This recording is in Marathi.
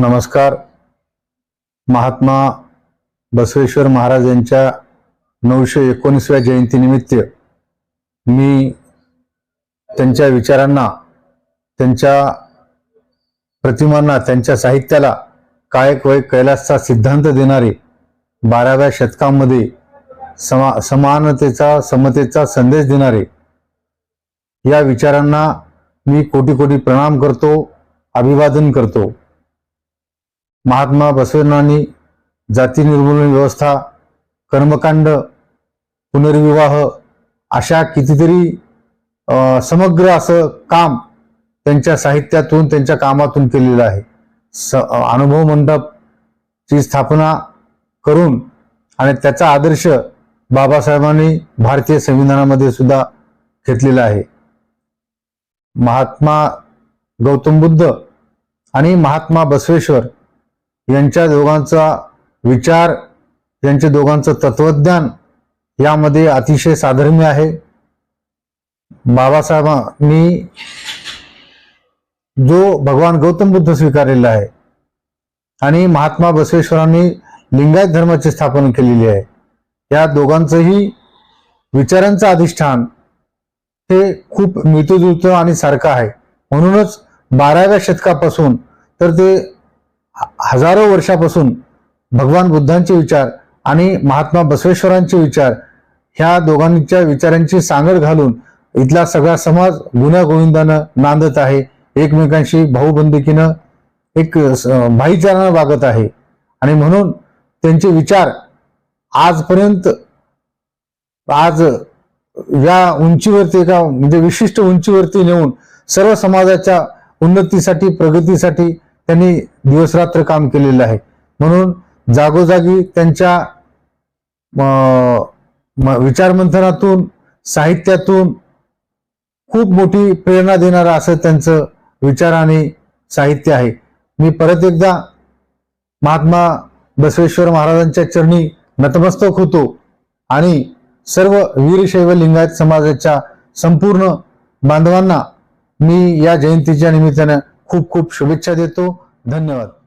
नमस्कार. महात्मा बसवेश्वर महाराज यांच्या नऊशे एकोणीसव्या जयंतीनिमित्त मी त्यांच्या विचारांना त्यांच्या प्रतिमांना त्यांच्या साहित्याला कायक वय कैलासचा सिद्धांत देणारे बाराव्या शतकामध्ये समा समानतेचा समतेचा संदेश देणारे या विचारांना मी कोटी कोटी प्रणाम करतो अभिवादन करतो. महात्मा बसवेनानी जाती निर्मूलन व्यवस्था कर्मकांड पुनर्विवाह अशा कितीतरी समग्र असं काम त्यांच्या साहित्यातून त्यांच्या कामातून केलेलं आहे. स अनुभव मंडपची स्थापना करून आणि त्याचा आदर्श बाबासाहेबांनी भारतीय संविधानामध्ये सुद्धा घेतलेला आहे. महात्मा गौतम बुद्ध आणि महात्मा बसवेश्वर यांच्या दोघांचा विचार यांच्या दोघांचं तत्वज्ञान यामध्ये अतिशय साधर्म्य आहे. बाबासाहेबांनी जो भगवान गौतम बुद्ध स्वीकारलेला आहे आणि महात्मा बसवेश्वरांनी लिंगायत धर्माची स्थापना केलेली आहे या दोघांचंही विचारांचं अधिष्ठान हे खूप मिळतं आणि सारखं आहे. म्हणूनच बाराव्या शतकापासून तर ते हजारो वर्षापासून भगवान बुद्धांचे विचार आणि महात्मा बसवेश्वरांचे विचार ह्या दोघांच्या विचारांची सांगड घालून इथला सगळा समाज गुन्ह्या गोविंदानं नांदत आहे. एकमेकांशी भाऊबंदुकीनं एक स- भाईचारानं वागत आहे. आणि म्हणून त्यांचे विचार आजपर्यंत आज या उंचीवरती एका म्हणजे विशिष्ट उंचीवरती नेऊन सर्व समाजाच्या उन्नतीसाठी प्रगतीसाठी त्यांनी दिवसरात्र काम केलेलं आहे. म्हणून जागोजागी त्यांच्या म- विचारमंथनातून साहित्यातून खूप मोठी प्रेरणा देणारं असं त्यांचं विचार आणि साहित्य आहे. मी परत एकदा महात्मा बसवेश्वर महाराजांच्या चरणी नतमस्तक होतो आणि सर्व वीरशैव लिंगायत समाजाच्या संपूर्ण बांधवांना मी या जयंतीच्या निमित्तानं खूप खूप शुभेच्छा देतो. धन्यवाद.